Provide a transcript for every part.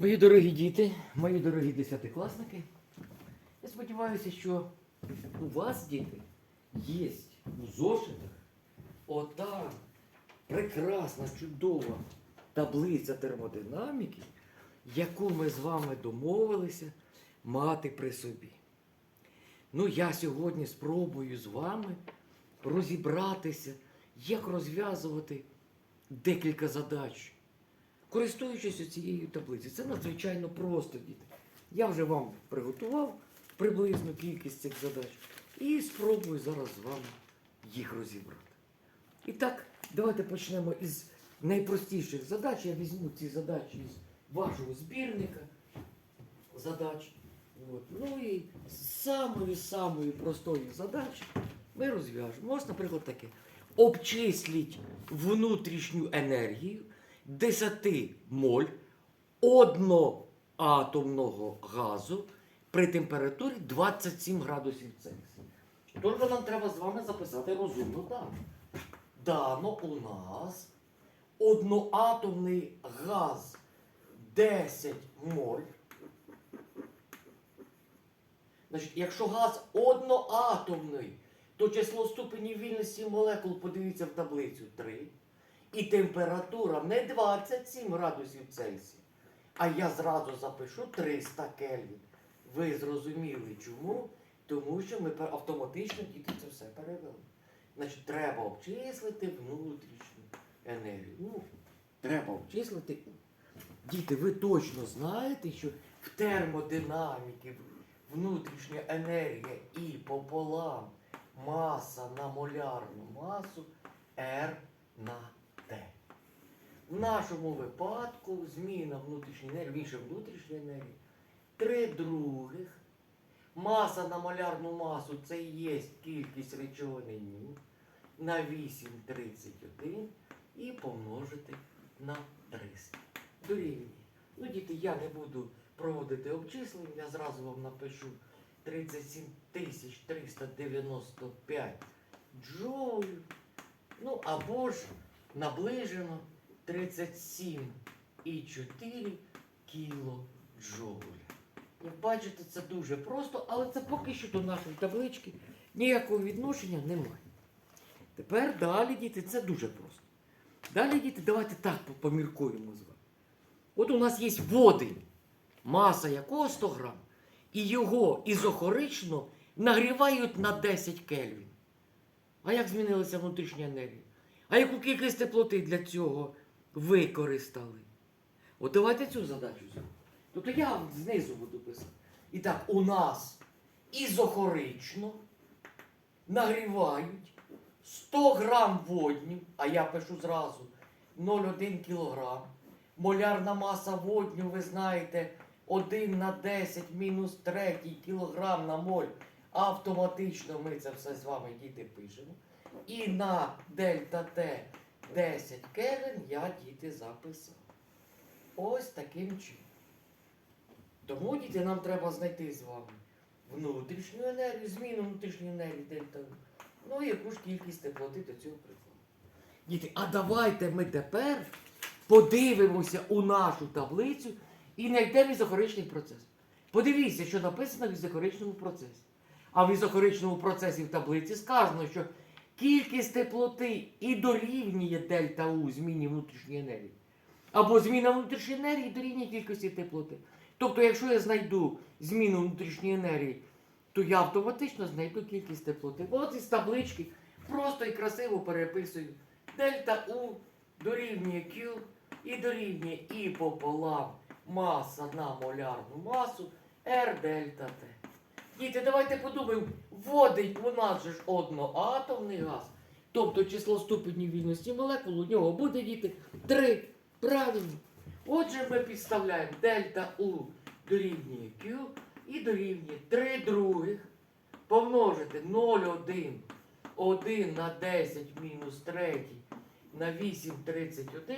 Мої дорогі діти, мої дорогі десятикласники, я сподіваюся, що у вас, діти, є у зошитах ота прекрасна, чудова таблиця термодинаміки, яку ми з вами домовилися мати при собі. Ну, я сьогодні спробую з вами розібратися, як розв'язувати декілька задач користуючись цією таблицею. Це надзвичайно просто, діти. Я вже вам приготував приблизну кількість цих задач і спробую зараз з вами їх розібрати. І так, давайте почнемо із найпростіших задач. Я візьму ці задачі із вашого збірника задач. От. Ну і з самої-самої простої задачі ми розв'яжемо. Ось, наприклад, таке. Обчисліть внутрішню енергію 10 моль одноатомного газу при температурі 27 градусів Цельсія. Тільки нам треба з вами записати розумну дану. Дано у нас одноатомний газ 10 моль. Значить, якщо газ одноатомний, то число ступенів вільності молекул, подивіться в таблицю 3. І температура не 27 градусів Цельсія. А я зразу запишу 300 Кельвін. Ви зрозуміли чому? Тому що ми автоматично діти це все перевели. Значить, треба обчислити внутрішню енергію. Ну, треба обчислити. Діти, ви точно знаєте, що в термодинаміки внутрішня енергія і пополам маса на молярну масу R на. В нашому випадку зміна внутрішньої енергії, більше внутрішньої енергії, 3 других. Маса на молярну масу це і є кількість речовини ню на 8,31 і помножити на 300. Дорівнює. Ну, діти, я не буду проводити обчислення, я зразу вам напишу 37 395 джоулів. Ну, або ж наближено 37,4 кілоджоуля. Як бачите, це дуже просто, але це поки що до нашої таблички ніякого відношення немає. Тепер далі, діти, це дуже просто. Далі, діти, давайте так поміркуємо з вами. От у нас є водень, маса якого 100 грам, і його ізохорично нагрівають на 10 кельвін. А як змінилася внутрішня енергія? А яку кількість теплоти для цього використали? От давайте цю задачу зробимо. Тобто я знизу буду писати. І так, у нас ізохорично нагрівають 100 грам водню, а я пишу зразу 0,1 кілограм. Молярна маса водню, ви знаєте, 1 на 10 мінус 3 кілограм на моль. Автоматично ми це все з вами, діти, пишемо. І на дельта Т 10 кельвін я діти записав. Ось таким чином. Тому, діти, нам треба знайти з вами внутрішню енергію, зміну внутрішньої енергії дельта Ну і яку ж кількість теплоти до цього прикладу. Діти, а давайте ми тепер подивимося у нашу таблицю і знайдемо ізохоричний процес. Подивіться, що написано в ізохоричному процесі. А в ізохоричному процесі в таблиці сказано, що кількість теплоти і дорівнює дельта У зміні внутрішньої енергії. Або зміна внутрішньої енергії дорівнює кількості теплоти. Тобто, якщо я знайду зміну внутрішньої енергії, то я автоматично знайду кількість теплоти. От із таблички просто і красиво переписую. Дельта У дорівнює Q і дорівнює І пополам маса на молярну масу R дельта Т. Діти, давайте подумаємо, вводить у нас же ж одноатомний газ. Тобто число ступенів вільності молекул у нього буде діти 3. Правильно. Отже, ми підставляємо дельта У дорівнює Q і дорівнює 3 других помножити 0,1 1 на 10 мінус 3 на 8,31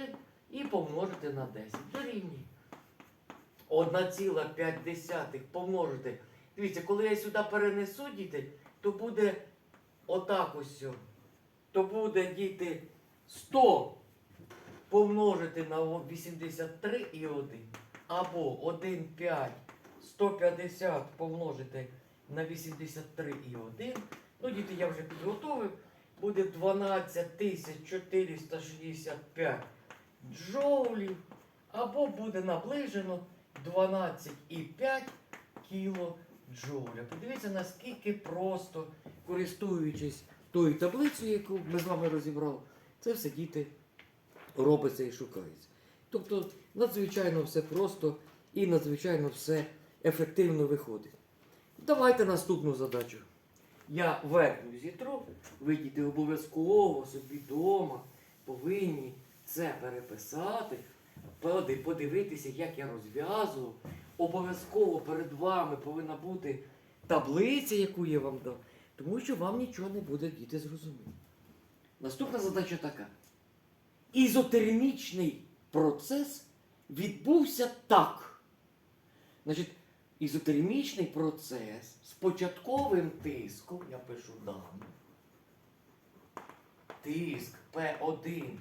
і помножити на 10. Дорівнює. 1,5 помножити. Дивіться, коли я сюди перенесу діти, то буде отак ось. То буде діти 100 помножити на 83 і 1. або 1,5 150 помножити на 83,1. Ну, діти, я вже підготовив. Буде 12465 джоулів. Або буде наближено 12,5 кілоджоуля. Подивіться, наскільки просто, користуючись тою таблицею, яку ми з вами розібрали, це все діти робиться і шукається. Тобто надзвичайно все просто і надзвичайно все ефективно виходить. Давайте наступну задачу. Я верхню зітру, ви діти обов'язково собі вдома повинні це переписати, подивитися, як я розв'язував. Обов'язково перед вами повинна бути таблиця, яку я вам дав, тому що вам нічого не буде діти зрозуміти. Наступна задача така. Ізотермічний процес відбувся так. Значить, ізотермічний процес з початковим тиском, я пишу дані. Тиск P1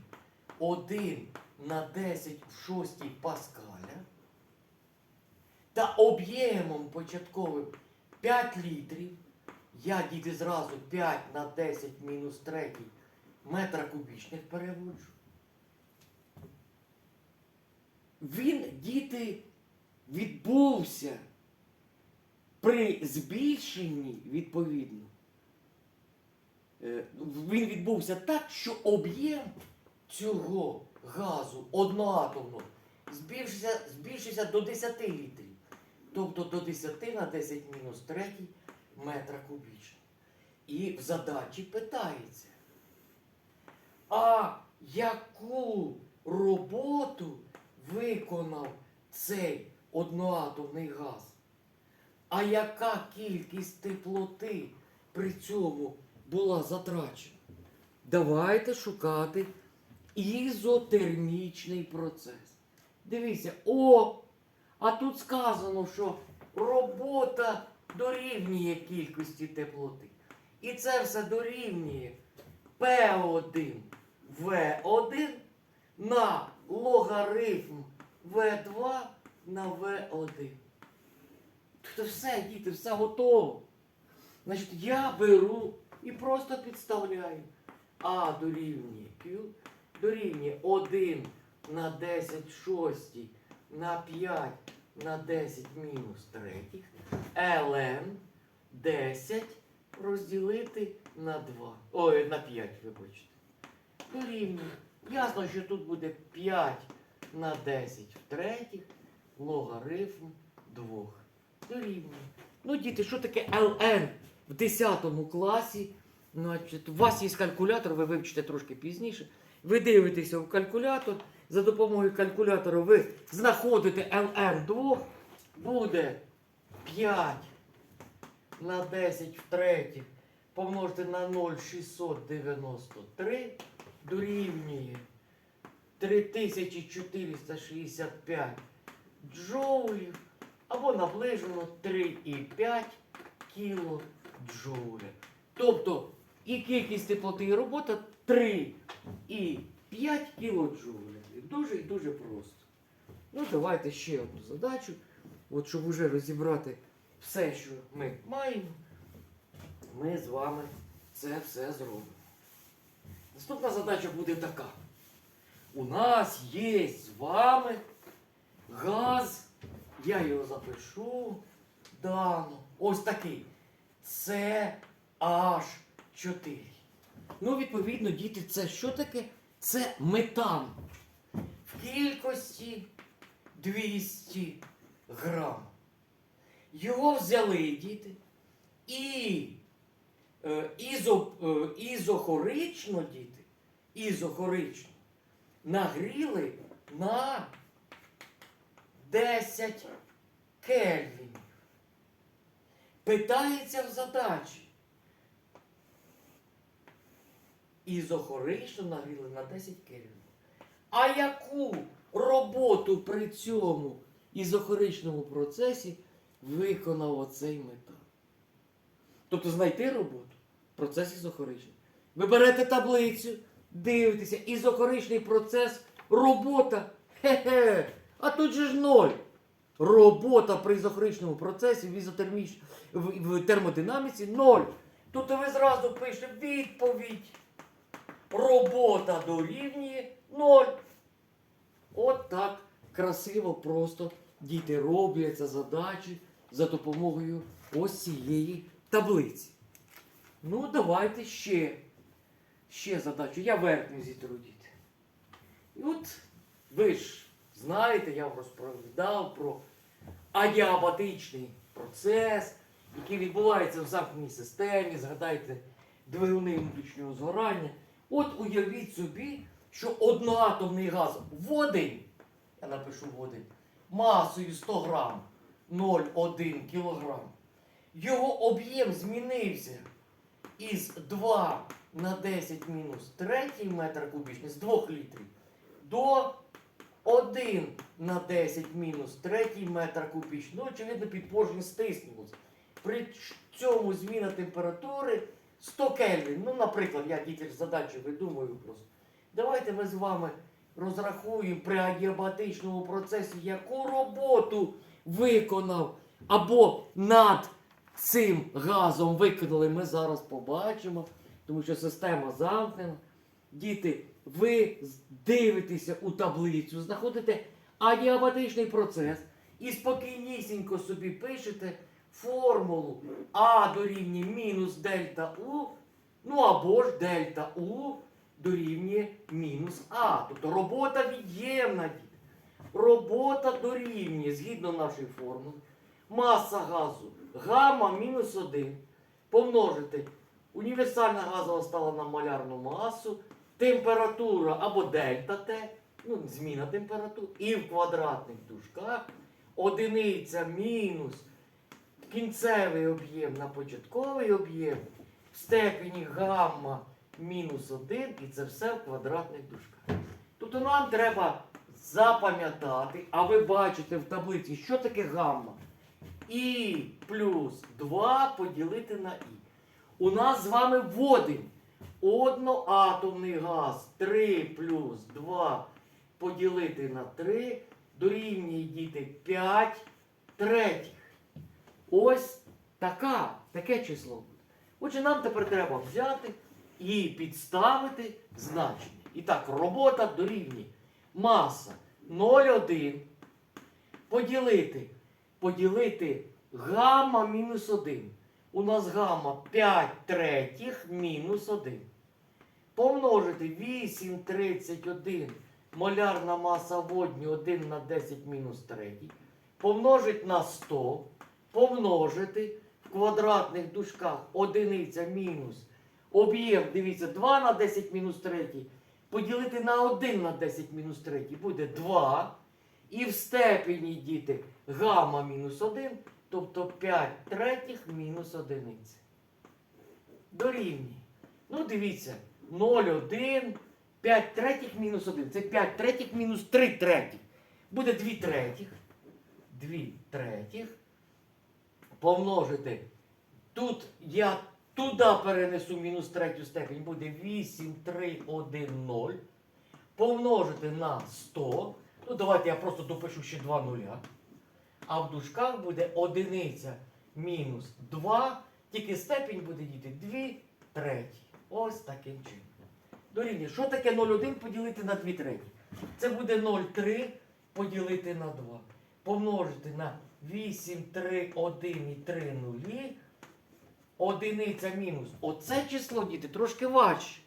1 на 10 в 6 паскаля та об'ємом початковим 5 літрів. Я діти зразу 5 на 10 мінус 3 метра кубічних переводжу. Він, діти, відбувся при збільшенні, відповідно. е, Він відбувся так, що об'єм цього газу одноатомного збільшився, збільшився до 10 літрів. Тобто до 10 на 10 мінус 3 метра кубічного. І в задачі питається, а яку роботу виконав цей одноатомний газ? А яка кількість теплоти при цьому була затрачена? Давайте шукати ізотермічний процес. Дивіться, о! А тут сказано, що робота дорівнює кількості теплоти. І це все дорівнює P1 V1 на логарифм V2 на V1. Тобто все, діти, все готово. Значить, я беру і просто підставляю. А дорівнює Q дорівнює 1 на 10 шостій на 5 на 10 мінус третіх. ln 10 розділити на 2. Ой, на 5, вибачте. Дорівнює. Ясно, що тут буде 5 на 10 в третіх логарифм 2. Дорівнює. Ну, діти, що таке ln в 10 класі? Значить, у вас є калькулятор, ви вивчите трошки пізніше. Ви дивитеся в калькулятор. За допомогою калькулятора ви знаходите ln 2. Буде 5 на 10 в третіх помножити на 0,693 дорівнює 3465 джоулів або наближено 3,5 кілоджоуля. Тобто і кількість теплоти і робота 3,5 кілоджоуля. Дуже і дуже просто. Ну, давайте ще одну задачу. От щоб вже розібрати все, що ми маємо, ми з вами це все зробимо. Наступна задача буде така. У нас є з вами газ, я його запишу, дано. Ось такий. Це H4. Ну, відповідно, діти, це що таке? Це метан. Кількості 200 грам. Його взяли діти і е, ізо, е, ізохорично, діти, ізохорично нагріли на 10 кельвінів. Питається в задачі. Ізохорично нагріли на 10 кельвінів. А яку роботу при цьому ізохоричному процесі виконав оцей метал? Тобто знайти роботу процес ізохоричний. Ви берете таблицю, дивитеся, ізохоричний процес, робота. Хе-хе. А тут же ж ноль. робота при ізохричному процесі в, ізотерміч... в, в термодинаміці 0. Тут ви зразу пишете відповідь. Робота дорівнює 0. От так красиво просто діти робляться задачі за допомогою ось цієї таблиці. Ну, давайте ще. Ще задачу. Я верхню зітру діти. І от ви ж знаєте, я вам розповідав про адіабатичний процес, який відбувається в замкненій системі. Згадайте двигуни внутрішнього згорання. От уявіть собі, що одноатомний газ водень, я напишу водень, масою 100 грам 0,1 кілограм. Його об'єм змінився із 2 на 10 мінус 3 метр кубічний з 2 літрів до 1 на 10 мінус 3 метр кубічний. Ну, очевидно, підпорожній стиснулося. При цьому зміна температури 100 Кельвін. Ну, наприклад, я діти ж задачі видумую просто. Давайте ми з вами розрахуємо при адіабатичному процесі, яку роботу виконав або над цим газом виконали, ми зараз побачимо, тому що система замкнена. Діти, ви дивитеся у таблицю, знаходите адіабатичний процес і спокійнісінько собі пишете формулу А дорівнює мінус дельта У, ну або ж дельта У дорівнює мінус А. Тобто робота від'ємна. Робота дорівнює, згідно нашої формули, маса газу гамма мінус 1 помножити універсальна газова стала на малярну масу, температура або дельта Т, ну, зміна температури, і в квадратних дужках одиниця мінус кінцевий об'єм на початковий об'єм в степені гамма мінус 1, і це все в квадратних дужках. Тобто нам треба запам'ятати, а ви бачите в таблиці, що таке гамма. І плюс 2 поділити на І. У нас з вами водень. Одноатомний газ 3 плюс 2 поділити на 3 дорівнює діти 5 третіх. Ось така, таке число буде. Отже, нам тепер треба взяти і підставити значення. І так, робота дорівнює маса 0,1 поділити поділити гамма мінус 1. У нас гамма 5 третіх мінус 1. Помножити 8,31 молярна маса водню 1 на 10 мінус 3. Помножити на 100. Помножити в квадратних дужках одиниця мінус. Об'єм, дивіться, 2 на 10 мінус 3. Поділити на 1 на 10 мінус 3 буде 2. І в степені діти гамма мінус 1, тобто 5 третіх мінус одиниця. Дорівнює. Ну, дивіться, 0,1, 5 третіх мінус 1. Це 5 третіх мінус 3 третіх. Буде 2 третіх. 2 третіх. Помножити. Тут я туди перенесу мінус третю степень. Буде 8, 3, 1, 0. Помножити на 100. Ну, давайте я просто допишу ще два нуля. А в дужках буде одиниця мінус 2, тільки степінь буде діти 2 треті. Ось таким чином. Дорівнює, що таке 0,1 поділити на 2 треті? Це буде 0,3 поділити на 2. Помножити на 8, 3, 1 і 3 нулі. Одиниця мінус. Оце число, діти, трошки важче.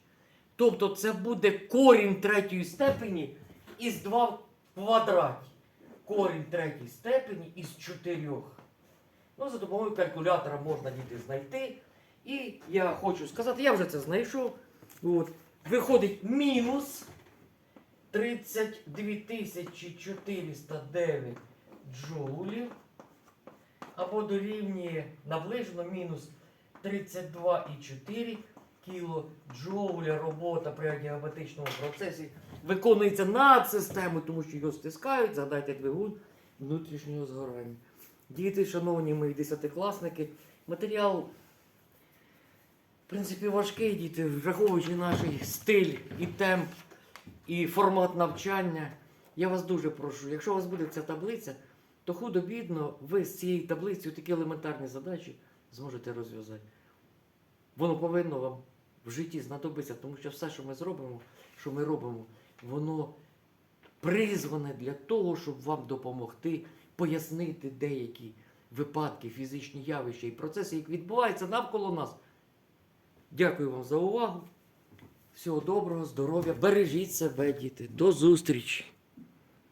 Тобто це буде корінь третьої степені із 2 в квадраті. Корінь третій степені із 4. Ну, за допомогою калькулятора можна діти знайти. І я хочу сказати, я вже це знайшов. От. Виходить мінус 32 409 джоулів. Або дорівнює наближено мінус 32,4 кілоджоуля робота при адіабатичному процесі виконується над системою, тому що його стискають, згадайте двигун внутрішнього згорання. Діти, шановні мої десятикласники, матеріал, в принципі, важкий, діти, враховуючи наш стиль і темп, і формат навчання. Я вас дуже прошу, якщо у вас буде ця таблиця, то худо-бідно ви з цією таблицею такі елементарні задачі зможете розв'язати. Воно повинно вам в житті знадобитися, тому що все, що ми зробимо, що ми робимо, воно призване для того, щоб вам допомогти пояснити деякі випадки, фізичні явища і процеси, які відбуваються навколо нас. Дякую вам за увагу. Всього доброго, здоров'я, бережіть себе, діти. До зустрічі!